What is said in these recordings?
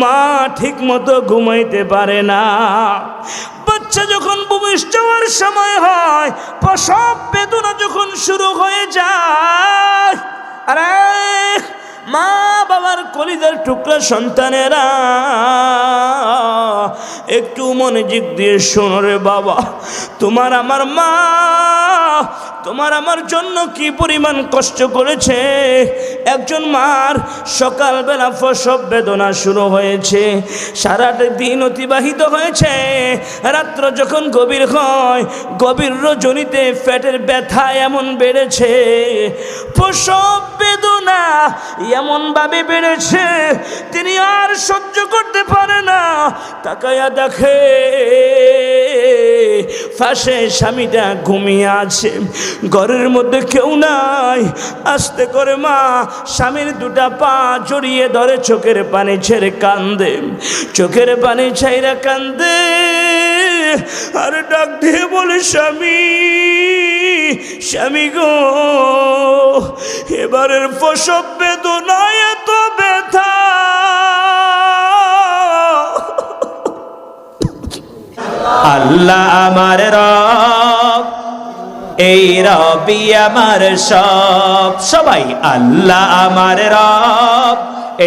মা ঠিক মতো ঘুমাইতে পারে না। বাচ্চা যখন ভূমিষ্ঠ হওয়ার সময় হয়, প্রসব বেদনা যখন শুরু হয়ে যায়, আরে মা বাবার কলিজার টুকরা সন্তানেরা, একটু মনোযোগ দিয়ে শোনো রে বাবা, তোমার আমার মা তোমার আমার জন্য কি পরিমাণ কষ্ট করেছে? একজন মার সকালবেলা ফসব বেদনা শুরু হয়েছে সারাটা দিন অতিবাহিত হয়েছে। রাত্র যখন গভীর হয়, গভীর রজনীতে ফ্যাটের ব্যথা এমন বেড়েছে প্রসব বেদনা এমনভাবে বেড়েছে, তিনি আর সহ্য করতে পারে না। তাকায়া দেখে ফাঁসে স্বামীটা ঘুমিয়ে আছে। ঘরের মধ্যে কেউ নাই। আস্তে করে মা, স্বামীর দুটা পা জড়িয়ে ধরে চোখের পানি ছেড়ে কান্দে। চোখের পানি ছাইরা কান্দে। আর ডাক দিয়ে বলে, স্বামী স্বামী গো, এবারের প্রসব বেদনায় এত ব্যথা। আল্লাহ আমার রব এই রবি আমার সব সবাই আল্লাহ আমার রব।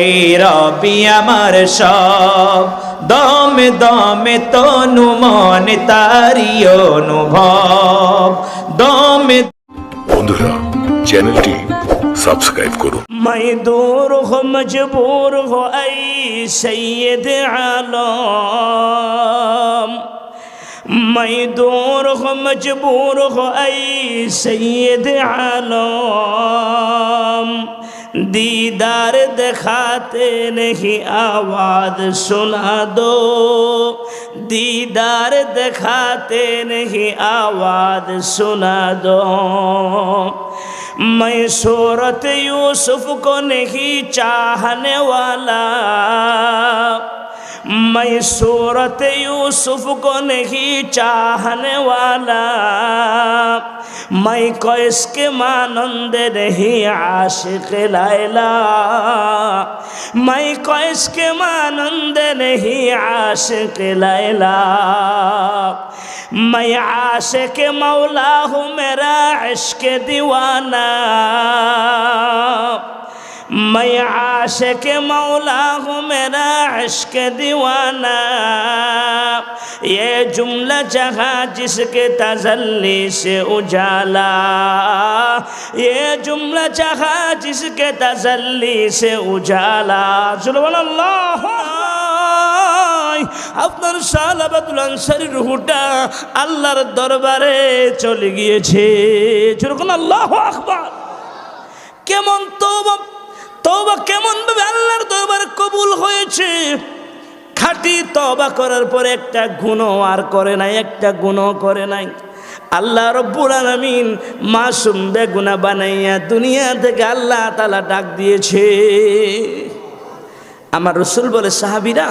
এই রবি আমার সব দমে দমে তনু মনে তারি অনুভব। দমে বন্ধুরা চ্যানেলটি সাবস্ক্রাইব করুন। মাই দোর হো মজবুর হো আই সৈয়দ আলম। میں دور ہو مجبور ہو اے سید عالم دیدار دکھاتے نہیں آواز سنا دو دیدار دکھاتے نہیں آواز سنا دو میں صورت یوسف کو نہیں چاہنے والا میں صورت یوسف کو نہیں چاہنے والا میں کو اس کے مانند نہیں عاشق لائلہ میں کو اس کے مانند نہیں عاشق لائلہ میں عاشق مولا ہوں میرا عشق دیوانہ میں عاشق مولا ہوں میرا عشق دیوانہ یہ جملہ جہاں جس کے تزلی سے اجالا یہ جملہ جہاں جس کے تزلی سے اجالا سبحان اللہ আপনার শাহবাদুল আনসারির রুহুটা আল্লাহর দরবারে চলে গিয়েছে যেরকম আল্লাহ আকবার কেমন তো তওবা কেমন ভাবে আল্লাহর দরবারে কবুল হয়েছে? খাঁটি তওবা করার পরে একটা গুণও আর করে নাই, একটা গুণও করে নাই। আল্লাহ রব্বুল আলামিন মাসুম বেগুনা বানাইয়া দুনিয়া থেকে আল্লাহ তালা ডাক দিয়েছে। আমার রসুল বলে, সাহাবিরা,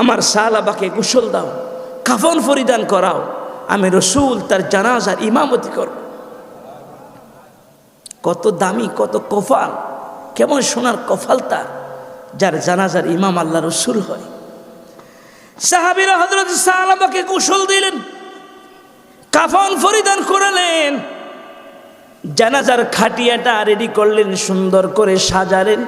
আমার সালাবাকে কুশল দাও, কাফন পরিধান করাও, আমি রসুল তার জানাজার ইমামতি করব। কত দামি, কত কফাল। কেমন সোনার কফাল তার, যার জানাজার ইমাম আল্লাহ রসুল হয়। সাহাবিরা হজরত সাহাবাকে কুশল দিলেন, কাফন পরিধান করালেন, জানাজার খাটিয়াটা রেডি করলেন, সুন্দর করে সাজালেন।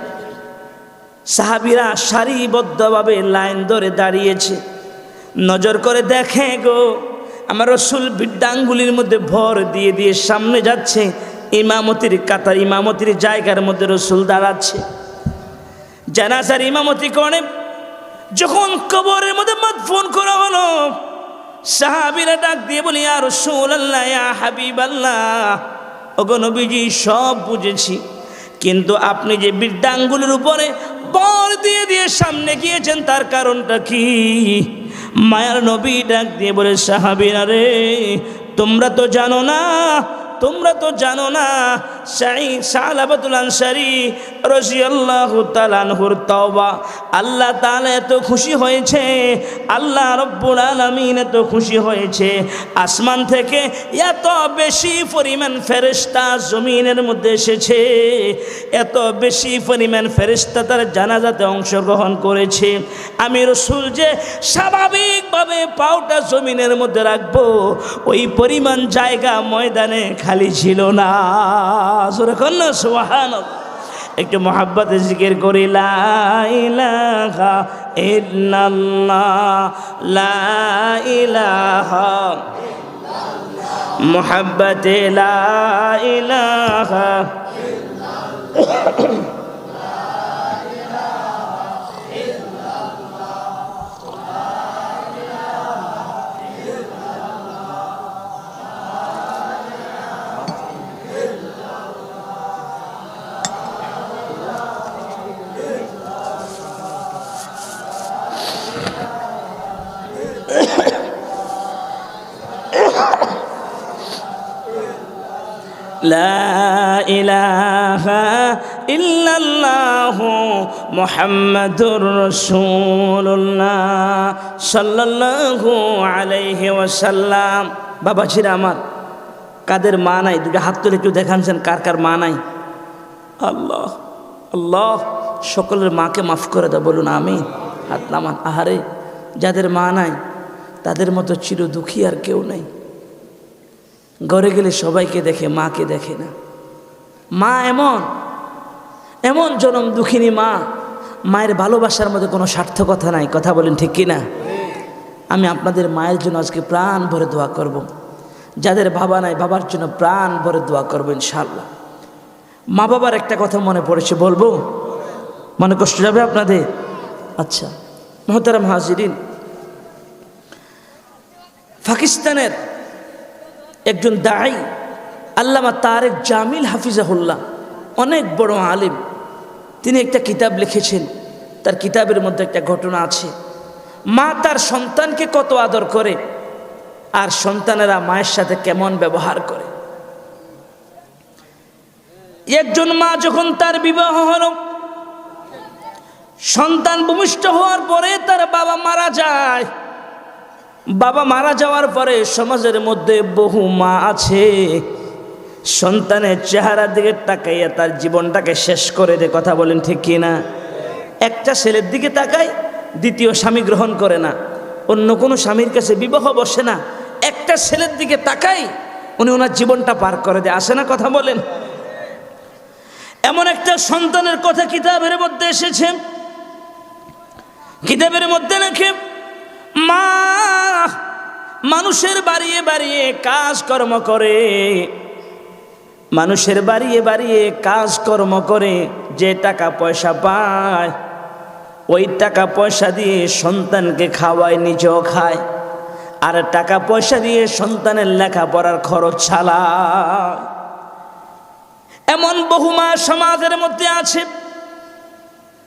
সাহাবিরা সারিবদ্ধভাবে লাইন ধরে দাঁড়িয়েছে। নজর করে দেখে গো, আমার রসুল বিদ্যাঙ্গুলির মধ্যে ভর দিয়ে দিয়ে সামনে যাচ্ছে। ইমামতির কাতার, ইমামতির জায়গার মধ্যে রসুল দাঁড়াচ্ছে। জানাজার ইমামতি করে যখন কবরের মধ্যে ফোন করা হলো, সাহাবিরা ডাক দিয়ে বলি আর রসুল আল্লাহ হাবিব আল্লাহ ওগো নবীজি, সব বুঝেছি। কিন্তু আপনি যে বৃদ্ধাঙ্গুলের উপরে বর দিয়ে দিয়ে সামনে গিয়েছেন, তার কারণটা কি? মায়ার নবী ডাক দিয়ে বলে, সাহাবিরা রে, তোমরা তো জানো না তোমরা তো জানো না আল্লাহ এত খুশি হয়েছে, আল্লাহ এত খুশি হয়েছে। আসমান থেকে এত বেশি পরিমাণ ফেরেশতা জমিনের মধ্যে এসেছে, এত বেশি পরিমাণ ফেরেশতা তার জানাজাতে অংশগ্রহণ করেছে। আমি রসুল যে স্বাভাবিকভাবে পাউটা জমিনের মধ্যে রাখব, ওই পরিমাণ জায়গা ময়দানে খালি ছিল না। একটু মহাব্বতে জিকির করি লা ইলাহা ইল্লাল্লাহ লা ইলাহা মোহাব্বতে লা ইলাহা আমার, কাদের মা নাই? দুটো হাত তুলে একটু দেখানছেন কার কার মা নাই। আল্লাহ আল্লাহ, সকলের মাকে মাফ করে দেব বলুন আমি হাত নামান, আহারে, যাদের মা নাই, তাদের মতো চির দুঃখী আর কেউ নাই। ঘরে গেলে সবাইকে দেখে, মাকে দেখে না। মা এমন এমন জনম দুঃখিনী মা, মায়ের ভালোবাসার মধ্যে কোনো সার্থকতা নাই। কথা বলেন ঠিক কি না আমি আপনাদের মায়ের জন্য আজকে প্রাণ ভরে দোয়া করব। যাদের বাবা নাই, বাবার জন্য প্রাণ ভরে দোয়া করব ইনশাল্লাহ মা বাবার একটা কথা মনে পড়েছে, বলব? মনে কষ্ট যাবে আপনাদের? আচ্ছা মহতারাম হাজিরিন, পাকিস্তানের একজন দায়ী আল্লামা তারেক জামিল হাফিজাহুল্লাহ, অনেক বড় আলিম। তিনি একটা কিতাব লিখেছেন, তার কিতাবের মধ্যে একটা ঘটনা আছে। মা তার সন্তানকে কত আদর করে, আর সন্তানেরা মায়ের সাথে কেমন ব্যবহার করে। একজন মা যখন তার বিবাহ হল, সন্তান ভূমিষ্ঠ হওয়ার পরে তার বাবা মারা যায়। বাবা মারা যাওয়ার পরে সমাজের মধ্যে বহু মা আছে। সন্তানের চেহারার দিকে তাকাইয়া তার জীবনটাকে শেষ করে দে, কথা বলেন ঠিক কি না? একটা ছেলের দিকে তাকায়, দ্বিতীয় স্বামী গ্রহণ করে না। অন্য কোনো স্বামীর কাছে বিবাহ বসে না। একটা ছেলের দিকে তাকাই উনি ওনার জীবনটা পার করে দেয়। আসে না কথা বলেন? এমন একটা সন্তানের কথা কিতাবের মধ্যে এসেছে। কিতাবের মধ্যে না লেখে মা, মানুষের বাড়িয়ে বাড়িয়ে কাজকর্ম করে। মানুষের বাড়িয়ে বাড়িয়ে কাজকর্ম করে, যে টাকা পয়সা পায়, ওই টাকা পয়সা দিয়ে সন্তানকে খাওয়ায়, নিজেও খায়। আর টাকা পয়সা দিয়ে সন্তানের লেখাপড়ার খরচ ছালায় এমন বহু মা সমাজের মধ্যে আছে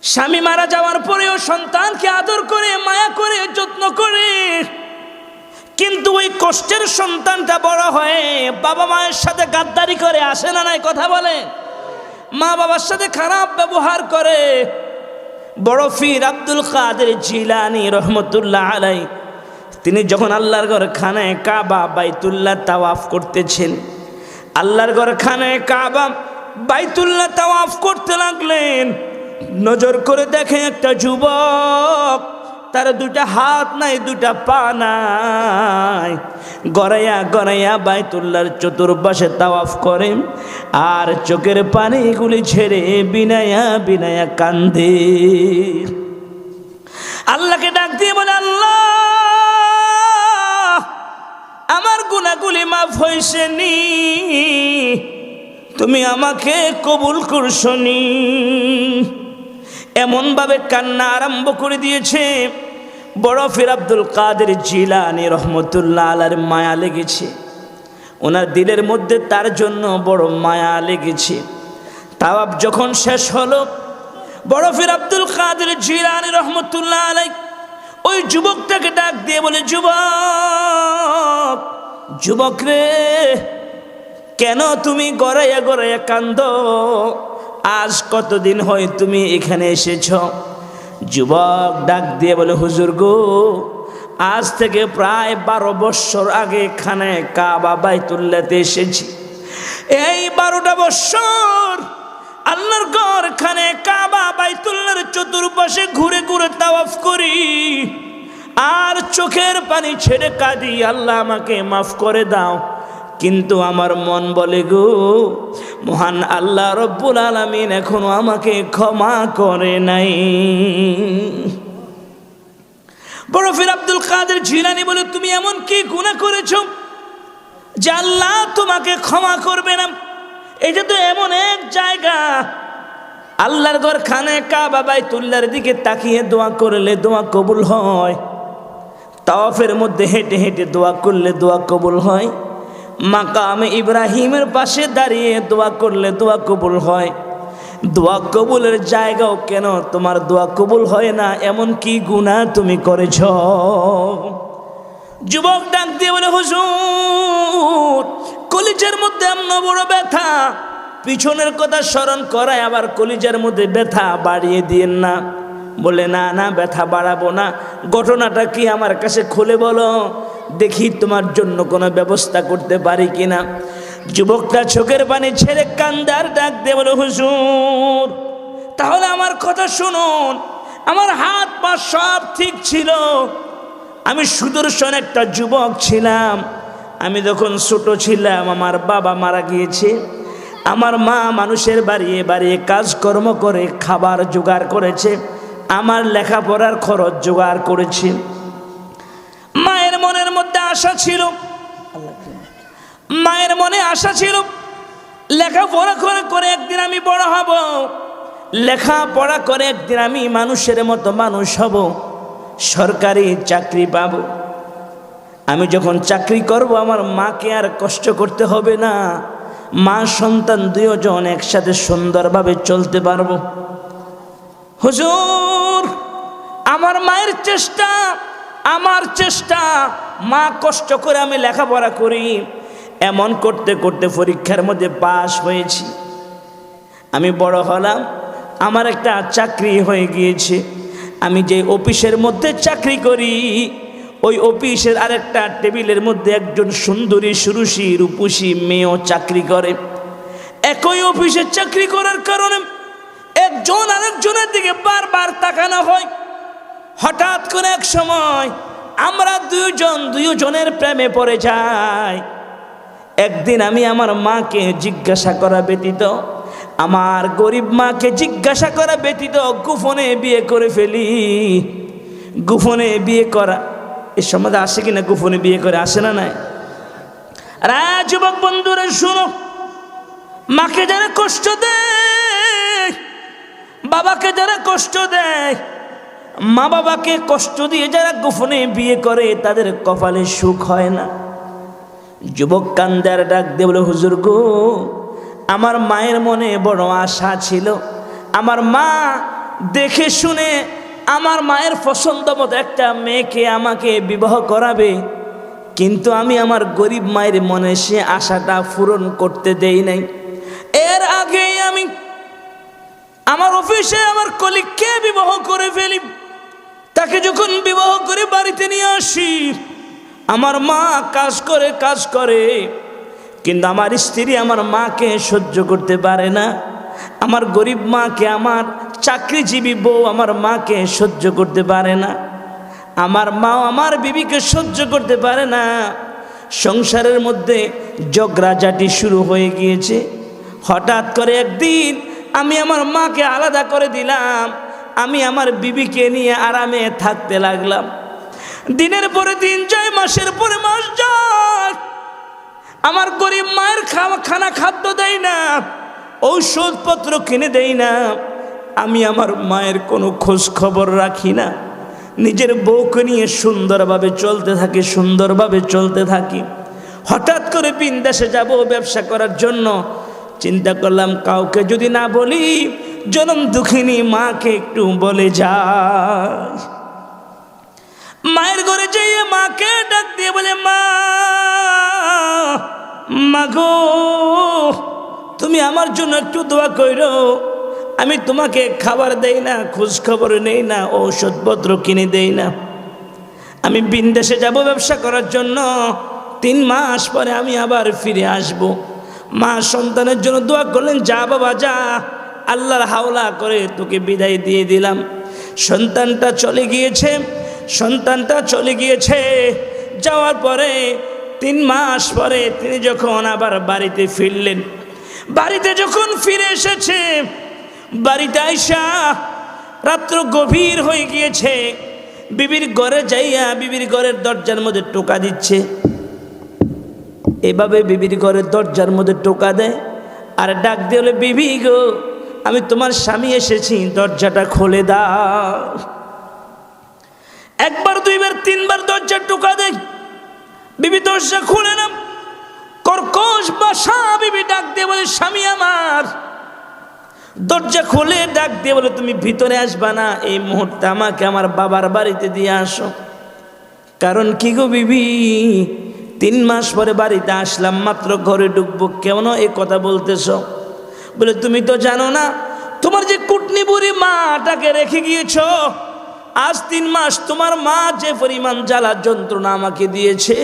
স্বামী মারা যাওয়ার পরেও সন্তানকে আদর করে, মায়া করে, যত্ন করে। কিন্তু ওই কষ্টের সন্তানটা বড় হয়ে বাবা মায়ের সাথে গাদ্দারি করে, আসে না নাই কথা বলে? মা বাবার সাথে খারাপ ব্যবহার করে। বড় ফির আব্দুল কাদের জিলানি রহমতুল্লাহ আলাই, তিনি যখন আল্লাহর ঘর খানায় কাবা বাইতুল্লাহ তাওয়াফ করতেছেন, আল্লাহর ঘর খানায় কাবা বাইতুল্লাহ তাওয়াফ করতে লাগলেন। নজর করে দেখে একটা যুবক, তার দুটা হাত নাই দুটা পা নাই। গড়াইয়া গড়াইয়া বাইতুল্লার চতুর্পাশে তাওয়াফ করে আর চোখের পানিগুলি ছেড়ে বিনায়া বিনায়া কান্দে আল্লাহকে ডাক দিয়ে বলে, আল্লাহ, আমার গুণাগুলি মাফ হয়েছে নি। তুমি আমাকে কবুল করছনি এমনভাবে কান্না আরম্ভ করে দিয়েছে। বড় ফির আব্দুল কাদের জিলানি রহমতুল্লাহ আলার মায়া লেগেছে। ওনার দিলের মধ্যে তার জন্য বড় মায়া লেগেছে। তাওয়াব যখন শেষ হলো, বড় ফির আব্দুল কাদের জিলানি রহমতুল্লাহ আলাই ওই যুবকটাকে ডাক দিয়ে বলে, যুবক যুবক রে, কেন তুমি গড়াইয়া গড়াইয়া কান্দ? আজ কতদিন হয় তুমি এখানে এসেছ? যুবক ডাক দিয়ে বলে, হুজুর গো, আজ থেকে প্রায় বারো বৎসর আগে এখানে কাবা বাইতুল্লাতে এসেছি। এই বারোটা বৎসর আল্লাহর ঘর খানে কাবা বাইতুল্লার চতুর্পাশে ঘুরে ঘুরে তাওয়াফ করি। আর চোখের পানি ছেড়ে কাঁদি আল্লাহ আমাকে মাফ করে দাও। কিন্তু আমার মন বলে গো, মহান আল্লাহ রব্বুল আলমিন এখনও আমাকে ক্ষমা করে নাই। বড় ফির আব্দুল কাদের জিলানি বলে, তুমি এমন কি গুণা করেছ যে আল্লাহ তোমাকে ক্ষমা করবে না? এটা তো এমন এক জায়গা। আল্লাহর ঘর খানে কা বাবাই তুল্লার দিকে তাকিয়ে দোয়া করলে দোয়া কবুল হয়। তাওয়াফের মধ্যে হেঁটে হেঁটে দোয়া করলে দোয়া কবুল হয়। মাকামে ইব্রাহিমের পাশে দাঁড়িয়ে দোয়া করলে দোয়া কবুল হয়। দোয়া কবুলের জায়গাও কেন তোমার দোয়া কবুল হয় না? এমন কি গুণা তুমি করেছ? যুবক ডাক দিয়ে বলে, হুজুর, কলিজের মধ্যে এমন বড় ব্যথা। পিছনের কথা স্মরণ করায় আবার কলিজার মধ্যে ব্যথা বাড়িয়ে দিয়েন না। বলে, না না, ব্যথা বাড়াবো না। ঘটনাটা কি আমার কাছে খুলে বলো? দেখি তোমার জন্য কোনো ব্যবস্থা করতে পারি কিনা। যুবকটা চোখের পানি ছেড়ে কান্দার ডাক দিয়ে বলে, হুজুর, তাহলে আমার কথা শুনুন। আমার হাত পা সব ঠিক ছিল। আমি সুদর্শন একটা যুবক ছিলাম। আমি যখন ছোট ছিলাম, আমার বাবা মারা গিয়েছে। আমার মা মানুষের বাড়িয়ে বাড়িয়ে কাজকর্ম করে খাবার জোগাড় করেছে। আমার লেখাপড়ার খরচ জোগাড় করেছে। মায়ের মনের মধ্যে আশা ছিল। মায়ের মনে আশা ছিল, লেখাপড়া করে করে একদিন আমি বড় হব। লেখাপড়া করে একদিন আমি মানুষের মতো মানুষ হব, সরকারি চাকরি পাব। আমি যখন চাকরি করব, আমার মাকে আর কষ্ট করতে হবে না। মা, সন্তান দুজন একসাথে সুন্দরভাবে চলতে পারব। হুজুর, আমার মায়ের চেষ্টা আমার চেষ্টা, মা কষ্ট করে আমি লেখাপড়া করি। এমন করতে করতে পরীক্ষার মধ্যে পাশ হয়েছি। আমি বড় হলাম, আমার একটা চাকরি হয়ে গিয়েছে। আমি যে অফিসের মধ্যে চাকরি করি, ওই অফিসের আরেকটা টেবিলের মধ্যে একজন সুন্দরী সুরুষী, রূপসী মেয়েও চাকরি করে। একই অফিসে চাকরি করার কারণে একজন আরেকজনের দিকে বারবার তাকানো হয়। হঠাৎ করে এক সময় আমরা দুজন দুজনের প্রেমে পড়ে যাই। একদিন আমি আমার মাকে জিজ্ঞাসা করা ব্যতীত, আমার গরিব মাকে জিজ্ঞাসা করা ব্যতীত গুফনে বিয়ে করে ফেলি। গুফনে বিয়ে করা, এ সমাজে আসে কিনা গুফনে বিয়ে করে, আসে না নাই? আজ যুবক বন্ধুরা, শুনো, মাকে যারা কষ্ট দেয়, বাবাকে যারা কষ্ট দেয় মা বাবাকে কষ্ট দিয়ে যারা গোপনে বিয়ে করে, তাদের কপালে সুখ হয় না। যুবক কান্দার ডাক দিয়ে হুজুর গো, আমার মায়ের মনে বড় আশা ছিল। আমার মা দেখে শুনে আমার মায়ের পছন্দ মতো একটা মেয়েকে আমাকে বিবাহ করাবে। কিন্তু আমি আমার গরিব মায়ের মনে সে আশাটা পূরণ করতে দেই নাই। এর আগেই আমি আমার অফিসে আমার কলিগকে বিবাহ করে ফেলি। তাকে যখন বিবাহ করে বাড়িতে নিয়ে আসি, আমার মা কাজ করে কাজ করে, কিন্তু আমার স্ত্রী আমার মাকে সহ্য করতে পারে না। আমার গরিব মাকে, আমার চাকরিজীবী বউ আমার মাকে সহ্য করতে পারে না। আমার মা আমার বিবিকে সহ্য করতে পারে না। সংসারের মধ্যে জগরাজাটি শুরু হয়ে গিয়েছে। হঠাৎ করে একদিন আমি আমার মাকে আলাদা করে দিলাম। আমি আমার বিবিকে নিয়ে আরামে থাকতে লাগলাম। দিনের পরে দিন যায় মাসের পরে মাস যায় আমার গরিব মায়ের খাওয়া, খানা খাদ্য দেয় না, ঔষধপত্র কিনে দেয় না। আমি আমার মায়ের কোনো খোঁজ খবর রাখি না। নিজের বউকে নিয়ে সুন্দরভাবে চলতে থাকি, সুন্দরভাবে চলতে থাকি। হঠাৎ করে বিন্দাসে যাব ব্যবসা করার জন্য। চিন্তা করলাম, কাউকে যদি না বলি জনম দুঃখিনী মাকে একটু বলে যায় মায়ের ঘরে যেয়ে মাকে ডাক দিয়ে বলে, মা মাগো তুমি আমার জন্য একটু দোয়া কইরো। আমি তোমাকে খাবার দেই না খোঁজ খবর নেই না, ঔষধপত্র কিনে দেই না। আমি বিন্দেশে যাব ব্যবসা করার জন্য। তিন মাস পরে আমি আবার ফিরে আসব। মা সন্তানের জন্য দোয়া করলেন, যা বাবা, যা। আল্লাহর হাওলা করে তোকে বিদায় দিয়ে দিলাম। সন্তানটা চলে গিয়েছে, সন্তানটা চলে গিয়েছে। যাওয়ার পরে, তিন মাস পরে তিনি যখন আবার বাড়িতে ফিরলেন, বাড়িতে যখন ফিরে এসেছে, বাড়িতে আইসা রাত্র গভীর হয়ে গিয়েছে। বিবির ঘরে যাইয়া বিবির ঘরের দরজার মধ্যে টোকা দিচ্ছে। এভাবে বিবির ঘরের দরজার মধ্যে টোকা দেয়, আর ডাক দিয়ে হলে বিবি গো আমি তোমার স্বামী এসেছি, দরজাটা খুলে দাও। একবার, দুইবার, তিনবার দরজার টোকা দেয় বিবি, দরজা খুলে না কর্কশ বাসা, বিবি, ডাক দিয়ে বলে, স্বামী আমার। দরজা খুলে ডাক দিয়ে বলে, তুমি ভিতরে আসবা না। এই মুহূর্তে আমাকে আমার বাবার বাড়িতে দিয়ে আসো। কারণ কি গো বিবি? তিন মাস পরে বাড়িতে আসলাম, মাত্র ঘরে ঢুকবো। কেন এ কথা বলতেছ? বলে, তুমি তো জানো না, তোমার যে কুটনি বুড়ি মাটাকে রেখে গিয়েছ, আজ তিন মাস তোমার মা যে পরিমাণ জ্বালা যন্ত্রণা আমাকে দিয়েছে,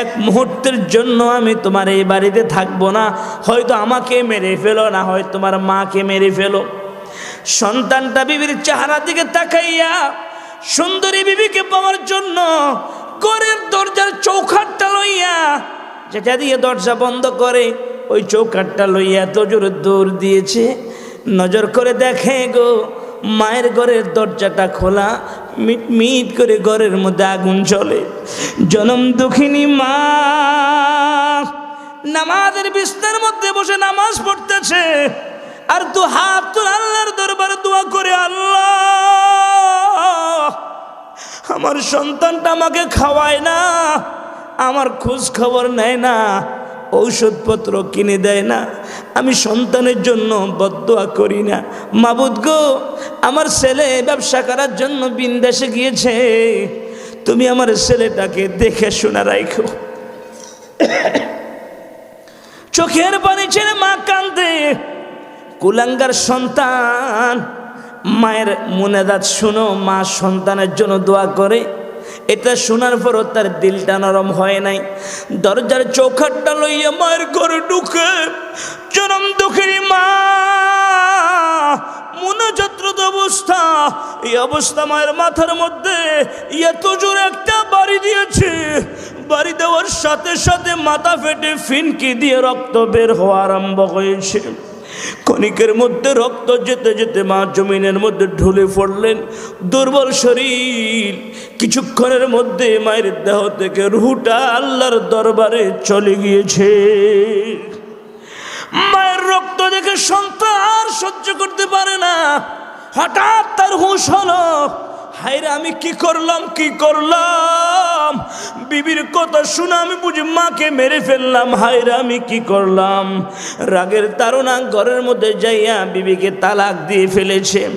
এক মুহূর্তের জন্য আমি তোমার এই বাড়িতে থাকব না। হয়তো আমাকে মেরে ফেলো, না হয় তোমার মাকে মেরে ফেলো। সন্তানটা বিবির চেহারা দিকে তাকাইয়া সুন্দরী বিবিকে পাওয়ার জন্য ঘরের দরজার চৌখাটটা লইয়া যেটা দিয়ে দরজা বন্ধ করে ওই চৌকাটটা লইয়া এত জোরে দৌড় দিয়েছে। নজর করে দেখে গো, মায়ের ঘরের দরজাটা খোলা মিট মিট করে ঘরের মধ্যে আগুন চলে জনম দুঃখিনী মা, নামাজের বিস্তার মধ্যে বসে নামাজ পড়তেছে। আর দু হাত তোর আল্লাহর দরবারে দোয়া করে, আল্লাহ, আমার সন্তানটা আমাকে খাওয়ায় না, আমার খোঁজ খবর নেয় না। ঔষধপত্র কিনে দেয় না। আমি সন্তানের জন্য বদোয়া করি না। মাবুদ গো, আমার ছেলে ব্যবসা করার জন্য বিন্দেশে গিয়েছে। তুমি আমার ছেলেটাকে দেখে শোনা রাখো। চোখের পানি ছেড়ে মা কান্দে কুলাঙ্গার সন্তান, মায়ের মনেদাত শুনো, মা সন্তানের জন্য দোয়া করে। এটা শোনার পরও তার দিলটা নরম হয় নাই। দরজার চৌখাটটা লইয়া মায়ের ঘরে ঢুকে চরম দুঃখেরই মা মনোযত্রত অবস্থা। এই অবস্থা মায়ের মাথার মধ্যে এত জোরে একটা বাড়ি দিয়েছে। বাড়ি দেওয়ার সাথে সাথে মাথা ফেটে ফিনকি দিয়ে রক্ত বের হওয়া আরম্ভ হয়েছে ক্ষণিকের মধ্যে রক্ত যেতে যেতে মা জমিনের মধ্যে ঢুলে পড়লেন। দুর্বল শরীর কিছুক্ষণের মধ্যে মায়ের দেহ থেকে রুহুটা আল্লাহর দরবারে চলে গিয়েছে। মায়ের রক্ত দেখে সন্তান সহ্য করতে পারে না। হঠাৎ তার হুঁশ হলো। হায়রে আমি কি করলাম কি করলাম? বিবির কথা শুনে আমি বুঝি মাকে মেরে ফেললাম। হায়রে আমি কি করলাম? রাগের তারা ঘরের মধ্যে যাইয়া বিবিকে তালাক দিয়ে ফেলেছে।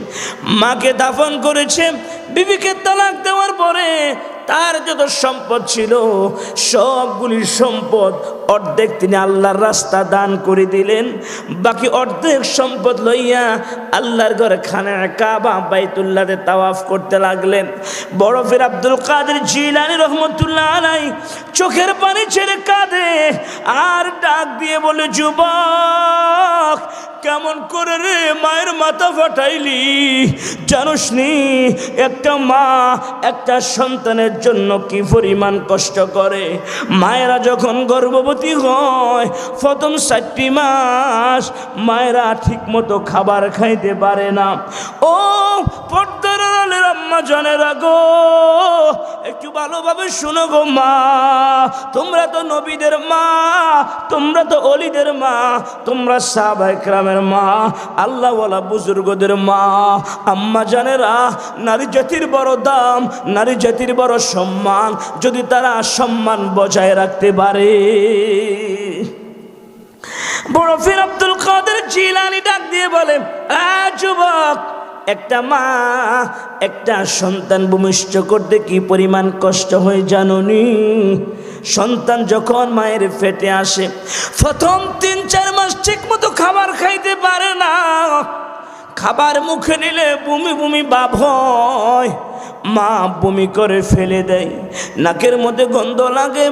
মাকে দাফন করেছে। বিবিকে তালাক দেওয়ার পরে তার যত সম্পদ ছিল, সবগুলি সম্পদ অর্ধেক তিনি আল্লাহর রাস্তা দান করে দিলেন, বাকি অর্ধেক সম্পদ লইয়া আল্লাহর ঘরে খানা কাবা, বাইতুল্লাহতে তাওয়াফ করতে লাগলেন। বড় ফের আব্দুল কাদের জিলানি রহমতুল্লাহ আলাই চোখের পানি ছেড়ে কাঁদে আর ডাক দিয়ে বলে, যুবক, কেমন করে রে মায়ের মাথা ফাটাইলি? জানোস নি, একটা মা একটা সন্তানের জন্য কি পরিমাণ কষ্ট করে? মায়েরা যখন গর্ভবতী হয়। প্রথম ষাটটি মাস মায়েরা ঠিক মতো খাবার খাইতে পারে না। ও পর্দার আড়ালের আম্মা জানেরা গো একটু ভালোভাবে শোনো গো মা। তোমরা তো নবীদের মা তোমরা তো অলিদের মা তোমরা সাহবাইকরামের মা আল্লাহওয়ালা বুজুর্গদের মা। আম্মা জানেরা নারী জাতির বড় দাম নারী জাতির বড় সম্মান যদি তারা সম্মান বজায় রাখতে পারে। বড় ফির আব্দুল কাদের জিলানি ডাক দিয়ে বলে "আ, যুবক একটা মা, একটা সন্তান ভূমিষ্ঠ করতে কি পরিমাণ কষ্ট হয় জাননি? সন্তান যখন মায়ের ফেটে আসে, প্রথম তিন, চার মাস ঠিক মতো খাবার খাইতে পারে না। খাবার মুখে নিলে বমি বমি বাভয় মা বমি করে ফেলে দেয়। নাকের মধ্যে গন্ধ লাগে।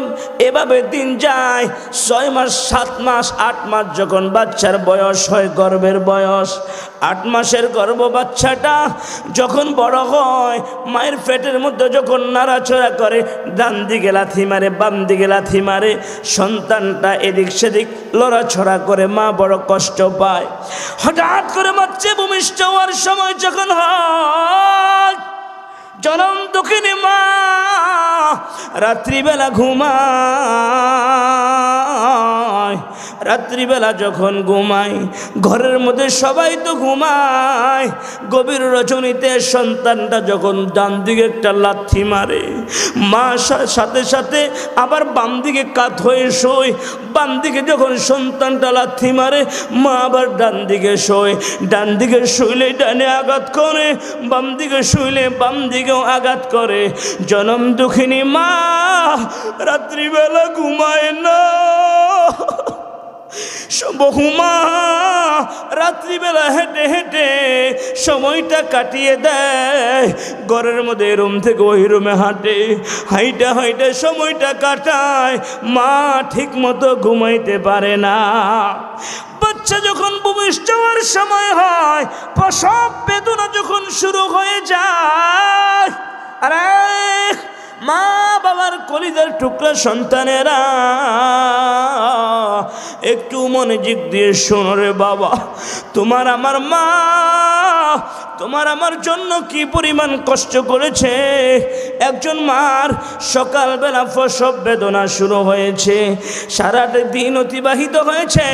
এভাবে দিন যায়। ছয় মাস, সাত মাস, আট মাস যখন বাচ্চার বয়স হয়, গর্ভের বয়স, আট মাসের গর্ভ বাচ্চাটা যখন বড় হয়, মায়ের পেটের মধ্যে যখন নাড়াচড়া করে, ডান দিকে লাথি মারে, বাম দিকে লাথি মারে, সন্তানটা এদিক সেদিক লড়াছড়া করে মা বড় কষ্ট পায়। হঠাৎ করে বাচ্চা ভূমিষ্ঠ হওয়ার সময় যখন হয় জনম দুঃখিনী মা রাত্রিবেলা ঘুমায়। রাত্রিবেলা যখন ঘুমায় ঘরের মধ্যে সবাই তো ঘুমায়, গভীর রজনীতে সন্তানটা যখন ডান দিকে একটা লাথি মারে, মা সাথে সাথে আবার বাম দিকে কাত হয়ে শোয়, বাম দিকে যখন সন্তানটা লাথি মারে, মা আবার ডান দিকে শোয়, ডান দিকে শুইলে ডানে আঘাত করে, বাম দিকে শুইলে বাম দিকেও আঘাত করে। জনম দুঃখিনী মা, রাত্রিবেলা ঘুমায় না। বহুমা রাত্রিবেলা হেঁটে হেঁটে সময়টা কাটিয়ে দেয়। ঘরের মধ্যে রুম থেকে ওই রুমে হাঁটে, হাইটা হাইটে সময়টা কাটায়। মা ঠিক মতো ঘুমাইতে পারে না। বাচ্চা যখন ভূমিষ্ঠ হওয়ার সময় হয়, প্রসব বেদনা যখন শুরু হয়ে যায়, আরে মা বাবার কলিজার টুকরা সন্তানেরা, একটু মনোযোগ দিয়ে শোনো রে বাবা। তোমার আমার মা, তোমার আমার জন্য কি পরিমাণ কষ্ট করেছে? একজন মার সকালবেলা প্রসব বেদনা শুরু হয়েছে, সারাটা দিন অতিবাহিত হয়েছে।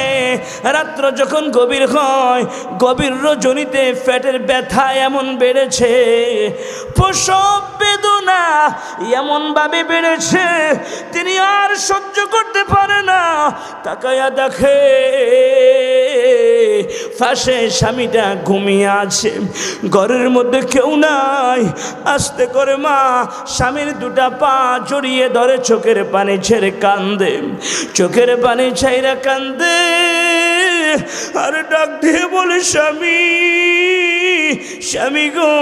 রাত্র যখন গভীর হয়, গভীর রজনীতে ফ্যাটের ব্যথা এমন বেড়েছে। প্রসব বেদনা এমনভাবে বেড়েছে, তিনি আর সহ্য করতে পারে না। তাকায়া দেখে ফাঁসে স্বামীটা ঘুমিয়ে আছে। ঘরের মধ্যে কেউ নাই। আস্তে করে মা স্বামীর দুটা পা জড়িয়ে ধরে চোখের পানি ছেড়ে কান্দে। চোখের পানি ছাইরা কান্দে। আর ডাক দিয়ে বলে, স্বামী। স্বামী গো,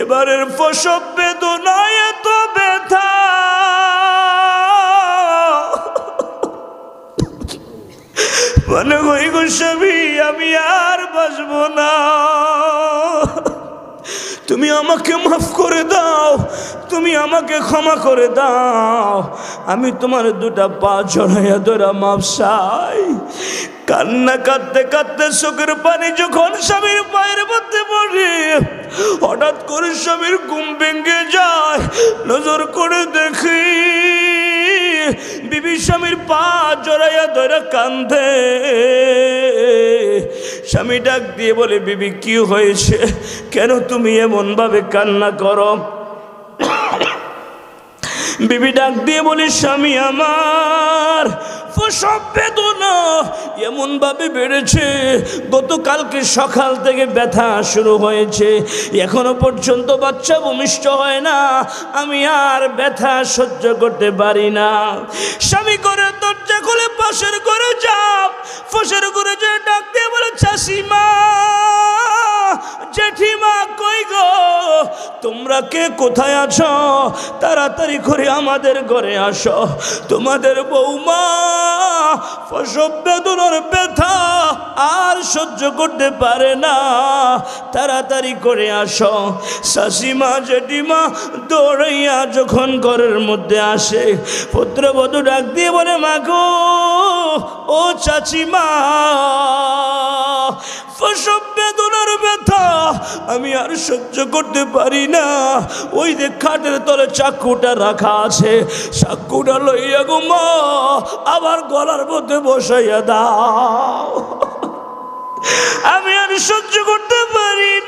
এবারের প্রসব বেদনায় এত ব্যথা। মনে করি গো স্বামী, আমি আর বাসবো না। তুমি আমাকে মাফ করে দাও, তুমি আমাকে ক্ষমা করে দাও। আমি তোমার দুটা পা জড়াইয়া ধরা মাপ চাই। কান্না কাঁদতে কাঁদতে চোখের পানি যখন স্বামীর পায়ের মধ্যে পড়ে, হঠাৎ করে স্বামীর ঘুম ভেঙে যায়। নজর করে দেখি, বিবি স্বামীর পা জড়াইয়া ধরে কান্দে স্বামী ডাক দিয়ে বলে, বিবি, কি হয়েছে? কেন তুমি এমন ভাবে কান্না করো? বিবি ডাক দিয়ে বলি, স্বামী আমার প্রসব বেদনা এমন ভাবে বেড়েছে, গতকালকে সকাল থেকে ব্যথা শুরু হয়েছে। এখনও পর্যন্ত বাচ্চা ভূমিষ্ঠ হয় না, আমি আর ব্যথা সহ্য করতে পারি না। স্বামী করে দরজা খুলে পাশের করে যাও, পাশের করে যে দিয়ে বলে, চাষিমা! জেঠিমা, কই গো? তোমরা কে? কোথায় আছো? তাড়াতাড়ি করে আমাদের ঘরে আসো। তোমাদের বৌমা প্রসব বেদনার ব্যথা আর সহ্য করতে পারে না। তাড়াতাড়ি করে আসো। শাশিমা, জেঠিমা দৌড়াইয়া যখন ঘরের মধ্যে আসে, পুত্রবধূ ডাক দিয়ে বলে মাগো ও চাচিমা প্রসব বেদনার ব্যথা আমি আর সহ্য করতে পারি না। ওই যে খাটের তলে চাকুটা রাখা আছে, চাকুটা লইয়া গো মা, আবার গলার মধ্যে বসাইয়া দাও। আমি আর সহ্য করতে পারি না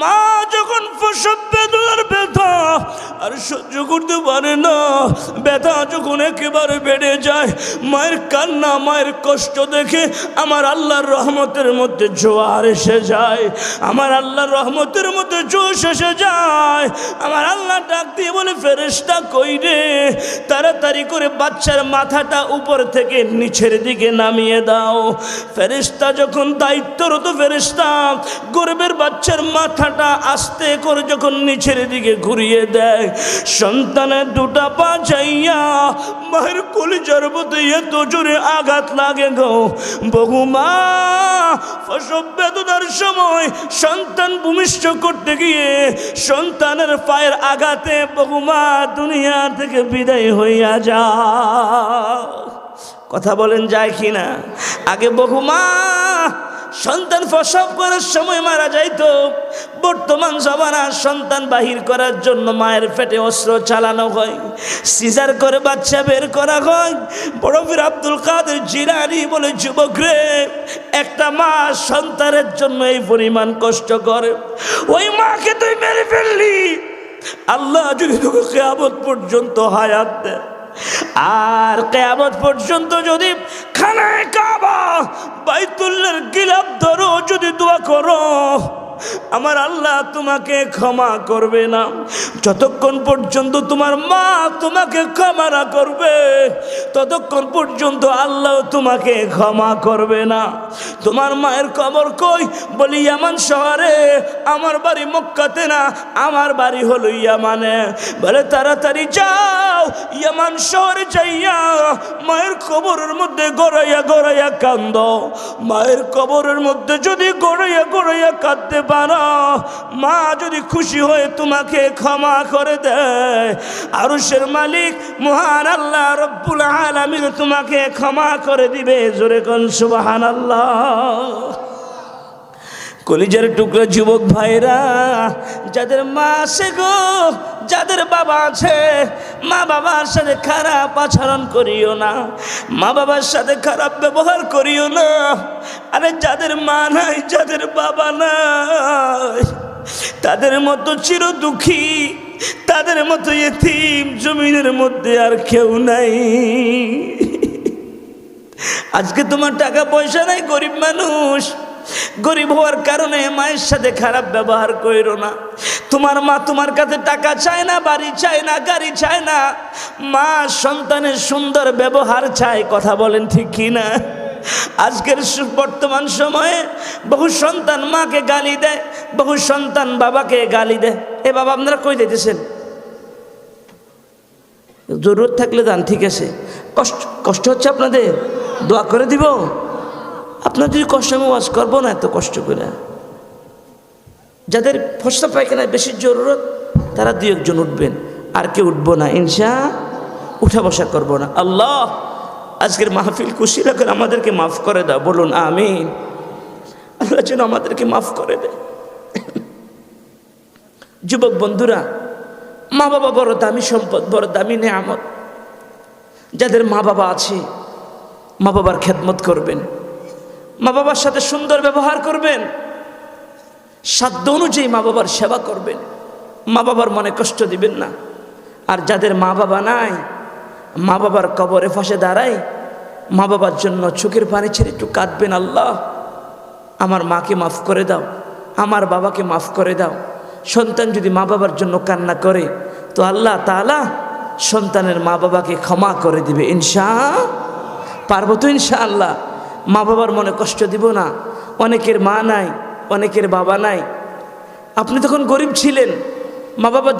মা যখন প্রসব বেদনার ব্যথা, আর সহ্য করতে পারে না, ব্যথা যখন একেবারে বেড়ে যায়, মায়ের কান্না, মায়ের কষ্ট দেখে আমার আল্লাহর রহমতের মধ্যে জোয়ার এসে যায়। আমার আল্লাহর রহমতের মধ্যে জোশ এসে যায়। আমার আল্লাহ ডাক দিয়ে বলে ফেরেস্তা কই রে? তাড়াতাড়ি করে বাচ্চার মাথাটা উপর থেকে নিচের দিকে নামিয়ে দাও। ফেরেস্তা যখন দায়িত্বরত ফেরেস্তা গরিবের বাচ্চার মাথাটা আস্তে করে যখন নিচের দিকে ঘুরিয়ে দেয়, সন্তানের দুটা পা যাইয়া মায়ের কলিজার মধ্যে এত জোরে আঘাত লাগে গো। বহুমা প্রসব বেদনার সময় সন্তান ভূমিষ্ঠ করতে গিয়ে সন্তানের পায়ের আঘাতে বহুমা দুনিয়া থেকে বিদায় হইয়া যা। কথা বলেন যায় কি না আগে বহুমা সন্তান প্রসব করার সময় মারা যাইতো। বর্তমান জমানা সন্তান বাহির করার জন্য মায়ের পেটে অস্ত্র চালানো হয়, সিজার করে বাচ্চা বের করা হয়। বড় বীর আব্দুল কাদের জিরানি বলে, যুবক রে, একটা মা সন্তানের জন্য এই পরিমাণ কষ্ট করে। ওই মাকে তুই মেরে ফেললি। আল্লাহ যদি তোকে কেয়ামত পর্যন্ত হায়াত দেয়। আর কেয়ামত পর্যন্ত যদি খানায় কাবা বাইতুল্লার গিলাপ ধরো, যদি দোয়া করো আমার আল্লাহ তোমাকে ক্ষমা করবে না। যতক্ষণ পর্যন্ত তোমার মা তোমাকে ক্ষমা না করবে, ততক্ষণ পর্যন্ত আল্লাহ তোমাকে ক্ষমা করবে না। তোমার মায়ের কবর কই? বলি, ইয়ামান শহরে। আমার বাড়ি মক্কাতে না, আমার বাড়ি হলো ইয়ামানে। বলে, তাড়াতাড়ি যাও, ইয়ামান শহরে যাইয়া মায়ের কবরের মধ্যে গড়াইয়া গড়াইয়া কান্দ। মায়ের কবরের মধ্যে যদি গড়াইয়া গড়াইয়া কাঁদতে পারো, মা যদি খুশি হয়ে তোমাকে ক্ষমা করে দেয় আরুষের মালিক মহান আল্লাহ রব্বুল আলামিন তোমাকে ক্ষমা করে দিবে। জোরে কোন সুবাহান আল্লাহ কলিজার টুকরা যুবক ভাইরা, যাদের মা আছে গো, যাদের বাবা আছে, মা বাবার সাথে খারাপ আচরণ করিও না, মা বাবার সাথে খারাপ ব্যবহার করিও না, আরে যাদের মা নাই, যাদের বাবা নাই, তাদের মতো চির দুঃখী, তাদের মতো এতিম জমিনের মধ্যে আর কেউ নাই। আজকে তোমার টাকা পয়সা নাই, গরিব মানুষ। গরিব হওয়ার কারণে মায়ের সাথে খারাপ ব্যবহার করো না। তোমার মা তোমার কাছে টাকা চায় না, বাড়ি চায় না, গাড়ি চায় না। মা সন্তানের সুন্দর ব্যবহার চায়, কথা বলেন ঠিক কি না? আজকের বর্তমান সময়ে বহু সন্তান মাকে গালি দেয়, বহু সন্তান বাবাকে গালি দেয়। এ বাবা, আপনারা কই দিতেছেন জরুরত থাকলে দান ঠিক আছে। কষ্ট কষ্ট হচ্ছে আপনাদের? দোয়া করে দিব। আপনার যদি কষ্ট আমি ওয়াজ করব না এত কষ্ট করে। যাদের ফসলা পায়খানায় বেশি জরুরত, তারা দুই একজন উঠবেন। আর কেউ উঠবো না, ইনশা উঠা বসা করব না। আল্লাহ, আজকের মাহফিল খুশি রাখেন, আমাদেরকে মাফ করে দাও, বলুন আমি আল্লাহ যেন আমাদেরকে মাফ করে দেয়। যুবক বন্ধুরা, মা বাবা বড় দামি সম্পদ, বড় দামি নেয়ামত। যাদের মা বাবা আছে মা বাবার খেদমত করবেন। মা বাবার সাথে সুন্দর ব্যবহার করবেন। সাধ্য অনুযায়ী মা বাবার সেবা করবেন। মা বাবার মনে কষ্ট দিবেন না। আর যাদের মা বাবা নাই, মা বাবার কবরে ফাঁসে দাঁড়ায়, মা বাবার জন্য চোখের পানি ছেড়ে একটু কাঁদবেন, আল্লাহ। আমার মাকে মাফ করে দাও। আমার বাবাকে মাফ করে দাও। সন্তান যদি মা বাবার জন্য কান্না করে, তো আল্লাহ তাআলা সন্তানের মা বাবাকে ক্ষমা করে দিবে, ইনশা পারব তো ইনশাআল্লাহ। মা বাবার মনে কষ্ট দিব না। অনেকের মা নাই, অনেকের বাবা নাই। আপনি তখন গরিব ছিলেন। মা বাবার